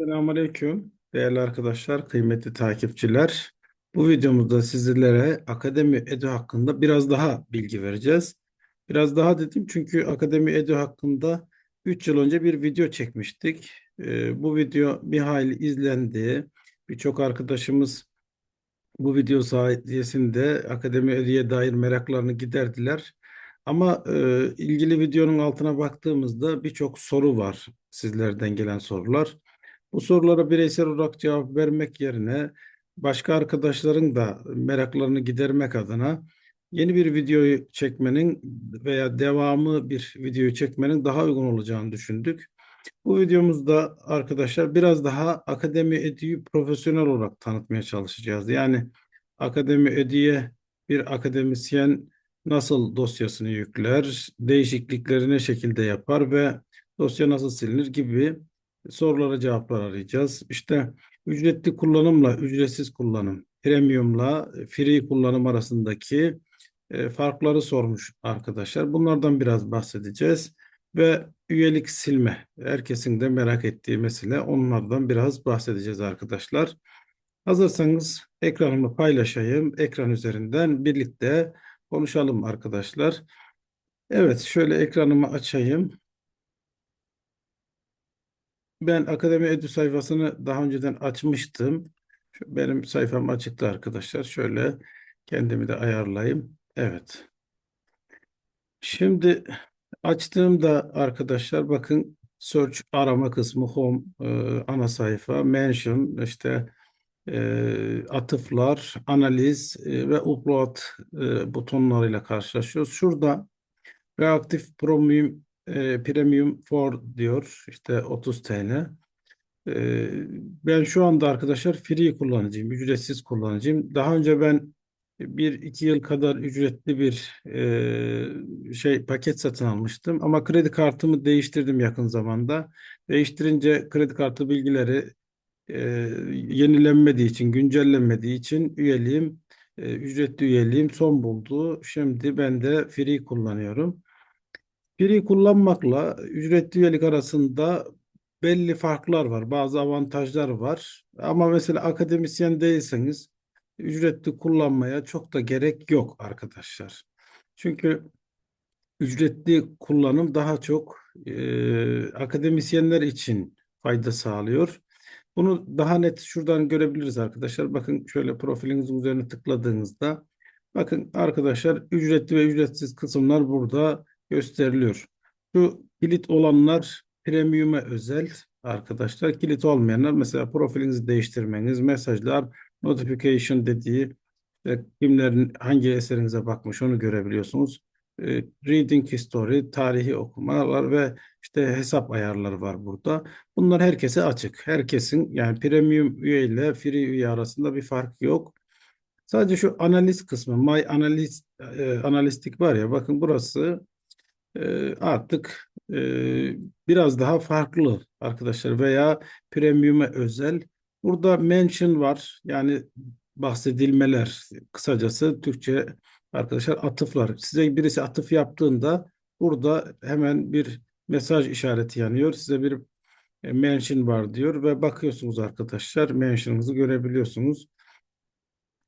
Selamünaleyküm değerli arkadaşlar, kıymetli takipçiler. Bu videomuzda sizlere Akademi Edu hakkında biraz daha bilgi vereceğiz. Biraz daha dedim çünkü Akademi Edu hakkında 3 yıl önce bir video çekmiştik. Ee, bu video bir hayli izlendi. Birçok arkadaşımız bu video sayesinde Akademi Edu'ya dair meraklarını giderdiler. Ama e, ilgili videonun altına baktığımızda birçok soru var, sizlerden gelen sorular. Bu sorulara bireysel olarak cevap vermek yerine başka arkadaşların da meraklarını gidermek adına yeni bir videoyu çekmenin veya devamı bir videoyu çekmenin daha uygun olacağını düşündük. Bu videomuzda arkadaşlar biraz daha Akademi Edi'yi profesyonel olarak tanıtmaya çalışacağız. Yani Akademi Edi'ye bir akademisyen nasıl dosyasını yükler, değişiklikleri ne şekilde yapar ve dosya nasıl silinir gibi sorulara cevaplar arayacağız. İşte ücretli kullanımla ücretsiz kullanım, premiumla free kullanım arasındaki e, farkları sormuş arkadaşlar. Bunlardan biraz bahsedeceğiz ve üyelik silme. Herkesin de merak ettiği mesele onlardan biraz bahsedeceğiz arkadaşlar. Hazırsanız ekranımı paylaşayım. Ekran üzerinden birlikte konuşalım arkadaşlar. Evet şöyle ekranımı açayım. Ben Akademi Edu sayfasını daha önceden açmıştım. Şu benim sayfam açıktı arkadaşlar. Şöyle kendimi de ayarlayayım. Evet. Şimdi açtığımda arkadaşlar bakın search arama kısmı home e, ana sayfa mention işte e, atıflar analiz e, ve upload e, butonlarıyla karşılaşıyoruz. Şurada reaktif premium e, premium for diyor işte 30 TL. E, ben şu anda arkadaşlar free kullanıcıyım, ücretsiz kullanıcıyım. Daha önce ben bir iki yıl kadar ücretli bir e, şey paket satın almıştım ama kredi kartımı değiştirdim yakın zamanda. Değiştirince kredi kartı bilgileri e, yenilenmediği için, güncellenmediği için üyeliğim, e, ücretli üyeliğim son buldu. Şimdi ben de free kullanıyorum. Free kullanmakla ücretli üyelik arasında belli farklar var, bazı avantajlar var. Ama mesela akademisyen değilseniz ücretli kullanmaya çok da gerek yok arkadaşlar. Çünkü ücretli kullanım daha çok e, akademisyenler için fayda sağlıyor. Bunu daha net şuradan görebiliriz arkadaşlar. Bakın şöyle profilinizin üzerine tıkladığınızda bakın arkadaşlar ücretli ve ücretsiz kısımlar burada gösteriliyor. Şu kilit olanlar premium'a özel arkadaşlar. Kilit olmayanlar mesela profilinizi değiştirmeniz, mesajlar, notification dediği e, kimlerin hangi eserinize bakmış onu görebiliyorsunuz. E, reading history, tarihi okumalar ve işte hesap ayarları var burada. Bunlar herkese açık. Herkesin yani premium üye ile free üye arasında bir fark yok. Sadece şu analiz kısmı, My Analyst, e, analistik var ya bakın burası e, artık e, biraz daha farklı arkadaşlar veya premium'a özel. Burada mention var yani bahsedilmeler kısacası Türkçe arkadaşlar atıflar. Size birisi atıf yaptığında burada hemen bir mesaj işareti yanıyor. Size bir e, mention var diyor ve bakıyorsunuz arkadaşlar mention'ınızı görebiliyorsunuz.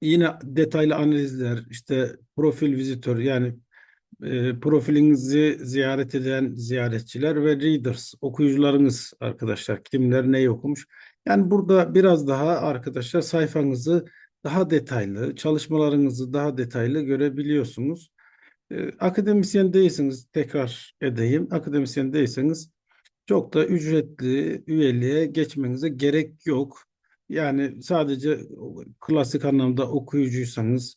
Yine detaylı analizler işte profil vizitör yani e, profilinizi ziyaret eden ziyaretçiler ve readers, okuyucularınız arkadaşlar. Kimler neyi okumuş. Yani burada biraz daha arkadaşlar sayfanızı daha detaylı, çalışmalarınızı daha detaylı görebiliyorsunuz. E, akademisyen değilseniz tekrar edeyim. Akademisyen değilseniz çok da ücretli üyeliğe geçmenize gerek yok. Yani sadece klasik anlamda okuyucuysanız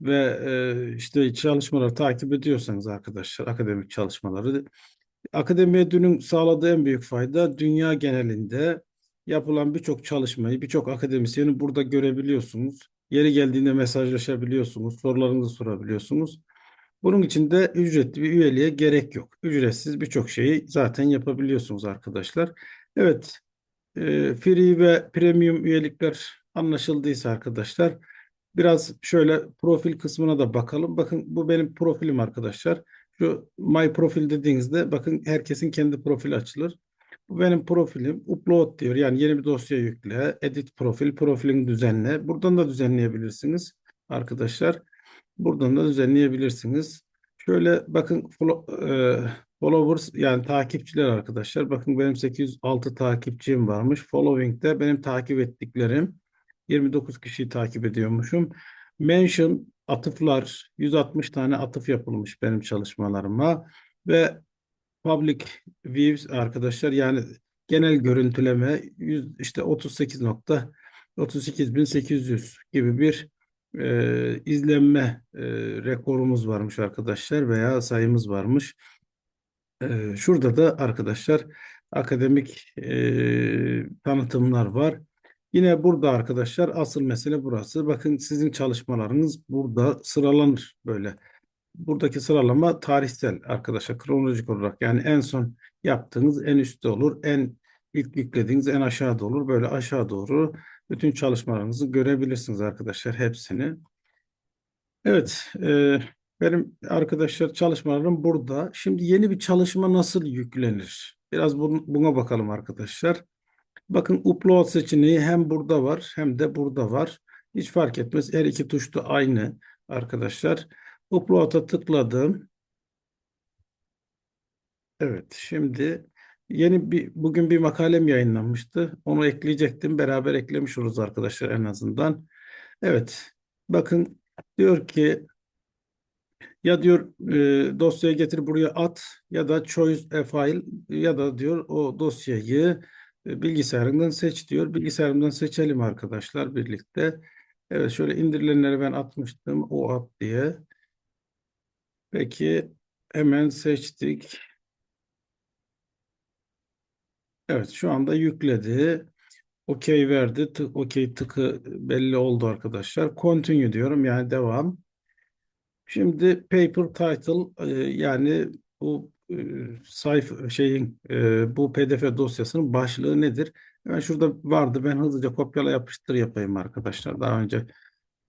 ve e, işte çalışmaları takip ediyorsanız arkadaşlar akademik çalışmaları Akademi Edü'nün sağladığı en büyük fayda dünya genelinde yapılan birçok çalışmayı birçok akademisyeni burada görebiliyorsunuz. Yeri geldiğinde mesajlaşabiliyorsunuz, sorularınızı sorabiliyorsunuz. Bunun için de ücretli bir üyeliğe gerek yok. Ücretsiz birçok şeyi zaten yapabiliyorsunuz arkadaşlar. Evet, e, free ve premium üyelikler anlaşıldıysa arkadaşlar Biraz şöyle profil kısmına da bakalım. Bakın bu benim profilim arkadaşlar. Şu my profil dediğinizde bakın herkesin kendi profili açılır. Bu benim profilim. Upload diyor. Yani yeni bir dosya yükle. Edit profil, profilini düzenle. Buradan da düzenleyebilirsiniz arkadaşlar. Buradan da düzenleyebilirsiniz. Şöyle bakın e, followers yani takipçiler arkadaşlar. Bakın benim 806 takipçim varmış. Following'de benim takip ettiklerim 29 kişiyi takip ediyormuşum. Mention atıflar 160 tane atıf yapılmış benim çalışmalarıma ve public views arkadaşlar yani genel görüntüleme 100, işte 38 nokta 38.800 gibi bir e, izlenme e, rekorumuz varmış arkadaşlar veya sayımız varmış. E, şurada da arkadaşlar akademik e, tanıtımlar var. Yine burada arkadaşlar asıl mesele burası. Bakın sizin çalışmalarınız burada sıralanır böyle. Buradaki sıralama tarihsel arkadaşlar kronolojik olarak yani en son yaptığınız en üstte olur. En ilk yüklediğiniz en aşağıda olur. Böyle aşağı doğru bütün çalışmalarınızı görebilirsiniz arkadaşlar hepsini. Evet, e, benim arkadaşlar çalışmalarım burada. Şimdi yeni bir çalışma nasıl yüklenir? Biraz bun- buna bakalım arkadaşlar. Bakın upload seçeneği hem burada var hem de burada var. Hiç fark etmez. Her iki tuş da aynı arkadaşlar. Upload'a tıkladım. Evet, şimdi yeni bir bugün bir makalem yayınlanmıştı. Onu ekleyecektim. Beraber eklemiş oluruz arkadaşlar en azından. Evet, bakın diyor ki ya diyor e, dosyayı getir buraya at ya da choose a file ya da diyor o dosyayı bilgisayarından seç diyor. Bilgisayarımdan seçelim arkadaşlar birlikte. Evet şöyle indirilenleri ben atmıştım o at diye. Peki hemen seçtik. Evet şu anda yükledi. Okey verdi. Tık, okey tıkı belli oldu arkadaşlar. Continue diyorum yani devam. Şimdi paper title e, yani bu e, sayfa şeyin e, bu PDF dosyasının başlığı nedir? Hemen şurada vardı. Ben hızlıca kopyala yapıştır yapayım arkadaşlar. Daha önce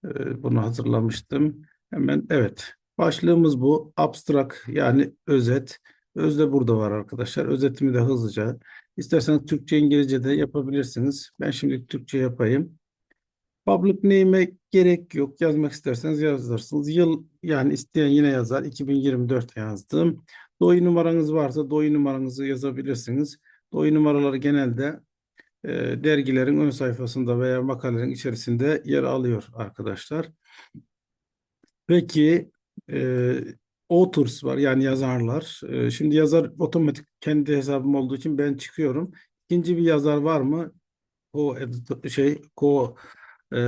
e, bunu hazırlamıştım. Hemen evet. Başlığımız bu. Abstract yani özet. Özde burada var arkadaşlar. Özetimi de hızlıca. İsterseniz Türkçe İngilizce de yapabilirsiniz. Ben şimdi Türkçe yapayım. Public name'e gerek yok. Yazmak isterseniz yazırsınız. Yıl yani isteyen yine yazar. 2024 yazdım. DOI numaranız varsa DOI numaranızı yazabilirsiniz. DOI numaraları genelde e, dergilerin ön sayfasında veya makalelerin içerisinde yer alıyor arkadaşlar. Peki e, authors var yani yazarlar. E, şimdi yazar otomatik kendi hesabım olduğu için ben çıkıyorum. İkinci bir yazar var mı? O şey ko e,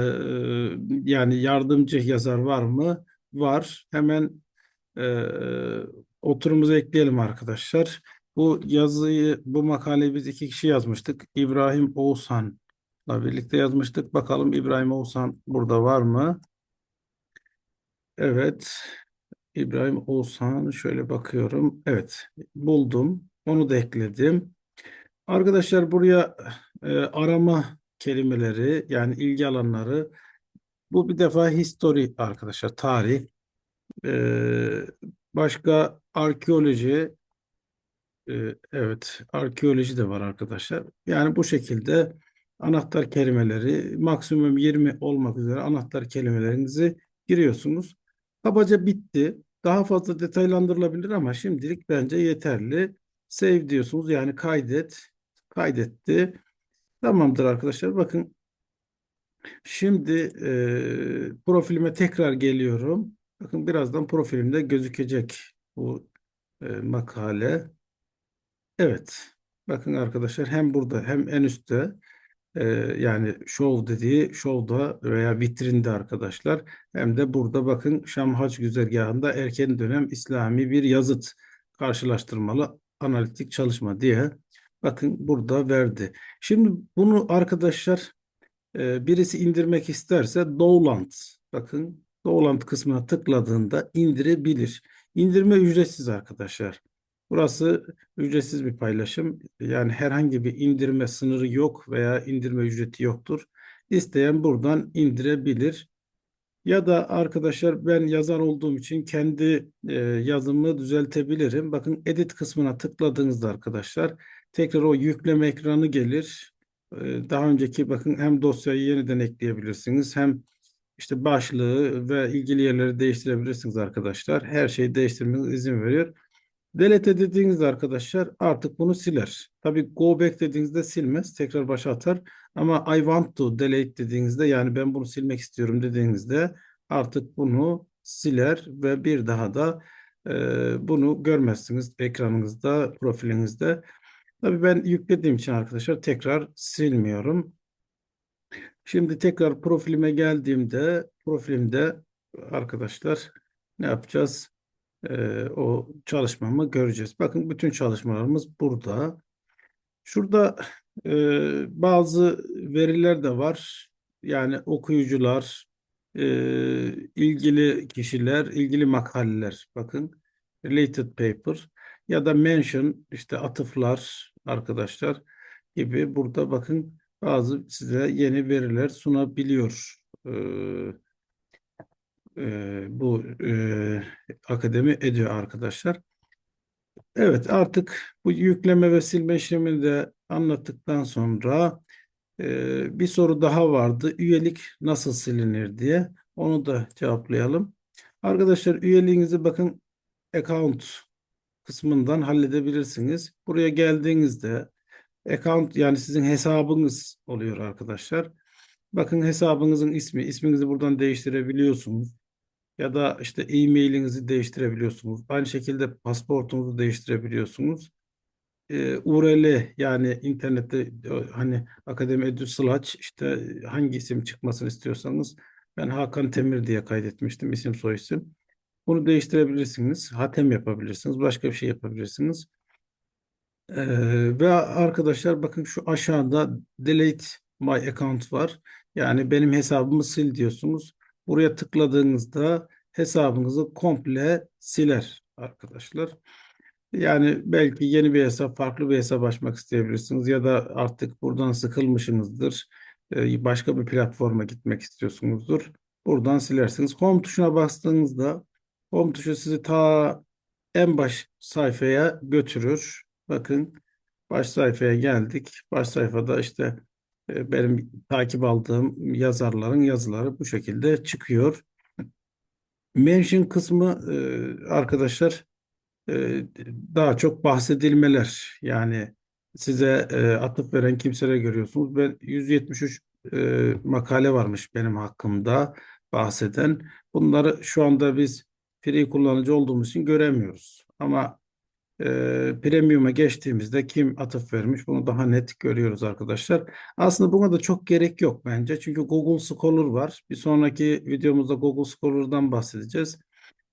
yani yardımcı yazar var mı? Var. Hemen e, oturumuza ekleyelim arkadaşlar. Bu yazıyı, bu makaleyi biz iki kişi yazmıştık. İbrahim Oğuzhan'la birlikte yazmıştık. Bakalım İbrahim Oğuzhan burada var mı? Evet. İbrahim Oğuzhan şöyle bakıyorum. Evet. Buldum. Onu da ekledim. Arkadaşlar buraya e, arama kelimeleri yani ilgi alanları. Bu bir defa history arkadaşlar tarih. E, başka arkeoloji e, evet arkeoloji de var arkadaşlar. Yani bu şekilde anahtar kelimeleri maksimum 20 olmak üzere anahtar kelimelerinizi giriyorsunuz. Kabaca bitti. Daha fazla detaylandırılabilir ama şimdilik bence yeterli. Save diyorsunuz yani kaydet kaydetti Tamamdır arkadaşlar. Bakın şimdi e, profilime tekrar geliyorum. Bakın birazdan profilimde gözükecek bu e, makale. Evet. Bakın arkadaşlar hem burada hem en üstte e, yani show dediği show'da veya vitrinde arkadaşlar hem de burada bakın Şam Hac güzergahında erken dönem İslami bir yazıt karşılaştırmalı analitik çalışma diye bakın burada verdi. Şimdi bunu arkadaşlar e, birisi indirmek isterse Dowland bakın Dowland kısmına tıkladığında indirebilir. İndirme ücretsiz arkadaşlar. Burası ücretsiz bir paylaşım. Yani herhangi bir indirme sınırı yok veya indirme ücreti yoktur. İsteyen buradan indirebilir. Ya da arkadaşlar ben yazar olduğum için kendi e, yazımı düzeltebilirim. Bakın edit kısmına tıkladığınızda arkadaşlar tekrar o yükleme ekranı gelir. Ee, Daha önceki bakın hem dosyayı yeniden ekleyebilirsiniz hem işte başlığı ve ilgili yerleri değiştirebilirsiniz arkadaşlar. Her şeyi değiştirmenize izin veriyor. Delete dediğinizde arkadaşlar artık bunu siler. Tabii go back dediğinizde silmez. Tekrar başa atar. Ama I want to delete dediğinizde yani ben bunu silmek istiyorum dediğinizde artık bunu siler ve bir daha da e, bunu görmezsiniz ekranınızda, profilinizde. Tabii ben yüklediğim için arkadaşlar tekrar silmiyorum. Şimdi tekrar profilime geldiğimde profilimde arkadaşlar ne yapacağız? Ee, o çalışmamı göreceğiz. Bakın bütün çalışmalarımız burada. Şurada e, bazı veriler de var. Yani okuyucular, e, ilgili kişiler, ilgili makaleler. Bakın related paper ya da mention işte atıflar arkadaşlar gibi burada bakın bazı size yeni veriler sunabiliyor. Ee, e, bu e, akademi ediyor arkadaşlar. Evet artık bu yükleme ve silme işlemini de anlattıktan sonra e, bir soru daha vardı. Üyelik nasıl silinir diye. Onu da cevaplayalım. Arkadaşlar üyeliğinizi bakın account kısmından halledebilirsiniz. Buraya geldiğinizde account yani sizin hesabınız oluyor arkadaşlar. Bakın hesabınızın ismi, isminizi buradan değiştirebiliyorsunuz. Ya da işte e-mailinizi değiştirebiliyorsunuz. Aynı şekilde pasportunuzu değiştirebiliyorsunuz. Ee, URL yani internette e, hani Akademi Edu Slash işte hangi isim çıkmasını istiyorsanız ben Hakan Temir diye kaydetmiştim isim soy isim. Bunu değiştirebilirsiniz. Hatem yapabilirsiniz. Başka bir şey yapabilirsiniz. Ee, ve arkadaşlar bakın şu aşağıda delete my account var. Yani benim hesabımı sil diyorsunuz. Buraya tıkladığınızda hesabınızı komple siler arkadaşlar. Yani belki yeni bir hesap, farklı bir hesap açmak isteyebilirsiniz ya da artık buradan sıkılmışsınızdır. Ee, Başka bir platforma gitmek istiyorsunuzdur. Buradan silersiniz. Home tuşuna bastığınızda home tuşu sizi ta en baş sayfaya götürür. Bakın baş sayfaya geldik. Baş sayfada işte benim takip aldığım yazarların yazıları bu şekilde çıkıyor. Mention kısmı e, arkadaşlar e, daha çok bahsedilmeler. Yani size atıp veren kimseler görüyorsunuz. Ben 173 makale varmış benim hakkımda bahseden. Bunları şu anda biz free kullanıcı olduğumuz için göremiyoruz. Ama e, premium'a geçtiğimizde kim atıf vermiş bunu daha net görüyoruz arkadaşlar. Aslında buna da çok gerek yok bence. Çünkü Google Scholar var. Bir sonraki videomuzda Google Scholar'dan bahsedeceğiz.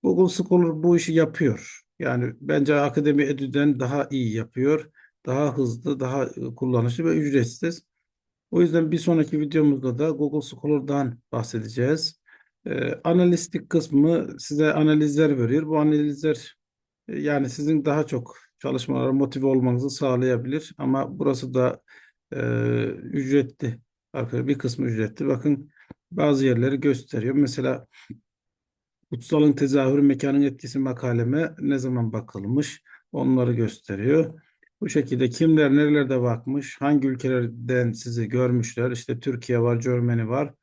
Google Scholar bu işi yapıyor. Yani bence Akademi Edu'den daha iyi yapıyor. Daha hızlı, daha kullanışlı ve ücretsiz. O yüzden bir sonraki videomuzda da Google Scholar'dan bahsedeceğiz. Ee, analistik kısmı size analizler veriyor. Bu analizler e, yani sizin daha çok çalışmalara motive olmanızı sağlayabilir. Ama burası da e, ücretli. Arkadaşlar bir kısmı ücretli. Bakın bazı yerleri gösteriyor. Mesela Kutsalın tezahürü mekanın etkisi makaleme ne zaman bakılmış onları gösteriyor. Bu şekilde kimler nerelerde bakmış, hangi ülkelerden sizi görmüşler, işte Türkiye var, Germany var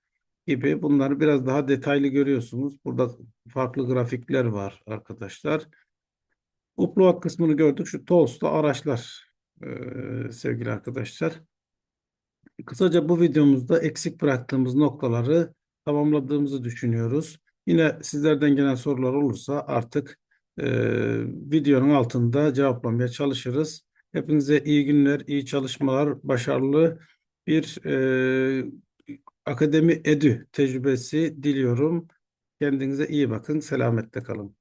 gibi bunları biraz daha detaylı görüyorsunuz. Burada farklı grafikler var arkadaşlar. Upload kısmını gördük. Şu Toast'la araçlar e, sevgili arkadaşlar. Kısaca bu videomuzda eksik bıraktığımız noktaları tamamladığımızı düşünüyoruz. Yine sizlerden gelen sorular olursa artık e, videonun altında cevaplamaya çalışırız. Hepinize iyi günler, iyi çalışmalar, başarılı bir e, Akademi Edü tecrübesi diliyorum. Kendinize iyi bakın, selametle kalın.